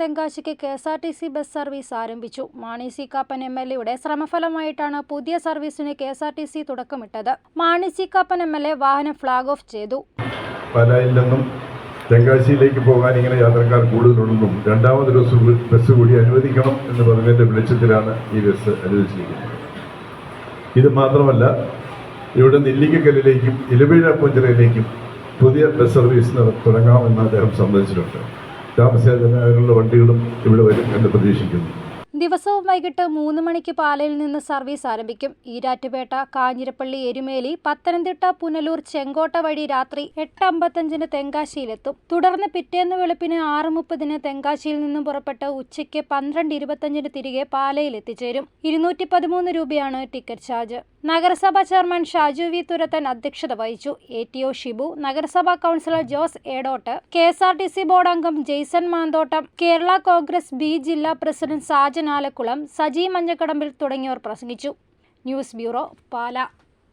തെങ്കാശിക്ക് K S R T C bus service ആരംഭിച്ചു. Mani C Kappan M L എയുടെ ശ്രമഫലമായിട്ടാണ് പുതിയ സർവീസിന് K S R T C തുടക്കമിട്ടത്. Mani C Kappan M L A വാഹനം flag off ചെയ്തു. പാലായിൽ നിന്നും തെങ്കാശിയിലേക്ക് പോകാൻ ഇങ്ങനെ യാത്രക്കാർ കൂടുതലുണ്ടെന്നും രണ്ടാമതൊരു ബസ് കൂടി അനുവദിക്കണം എന്ന് പറഞ്ഞതിന്റെ വെളിച്ചത്തിലാണ് ഈ ബസ് അനുവദിച്ചിരിക്കുന്നത്. ഇത് മാത്രമല്ല ഇവിടെ നെല്ലിക്കക്കല്ലിലേക്കും ഇലപിഴ പുഞ്ചിറയിലേക്കും പുതിയ ബസ് സർവീസ് തുടങ്ങാമെന്ന് അദ്ദേഹം സമ്മതിച്ചിട്ടുണ്ട്. താമസിയാതെ വണ്ടികളും ഇവിടെ വരും എന്ന് പ്രതീക്ഷിക്കുന്നു. ദിവസവും വൈകിട്ട് മൂന്ന് മണിക്ക് പാലയിൽ നിന്ന് സർവീസ് ആരംഭിക്കും. ഈരാറ്റുപേട്ട കാഞ്ഞിരപ്പള്ളി എരുമേലി പത്തനംതിട്ട പുനലൂർ ചെങ്കോട്ട വഴി രാത്രി എട്ട് അമ്പത്തഞ്ചിന് തെങ്കാശിയിലെത്തും. തുടർന്ന് പിറ്റേന്ന് വെളുപ്പിന് ആറ് മുപ്പതിന് തെങ്കാശിയിൽ നിന്നും പുറപ്പെട്ട് ഉച്ചയ്ക്ക് പന്ത്രണ്ട് ഇരുപത്തഞ്ചിന് തിരികെ പാലയിൽ എത്തിച്ചേരും ഇരുന്നൂറ്റി രൂപയാണ് ടിക്കറ്റ് ചാർജ്. നഗരസഭാ ചെയർമാൻ ഷാജു വി തുരത്തൻ അധ്യക്ഷത വഹിച്ചു. എ ടി ഒ ഷിബു നഗരസഭാ councillor Jose Edottu K S R T C board അംഗം ജെയ്സൺ മാന്തോട്ടം കേരള കോൺഗ്രസ് ബി ജില്ലാ പ്രസിഡന്റ് സാജൻ ആലക്കുളം സജി മഞ്ഞക്കടമ്പിൽ തുടങ്ങിയവർ പ്രസംഗിച്ചു. News bureau Pala.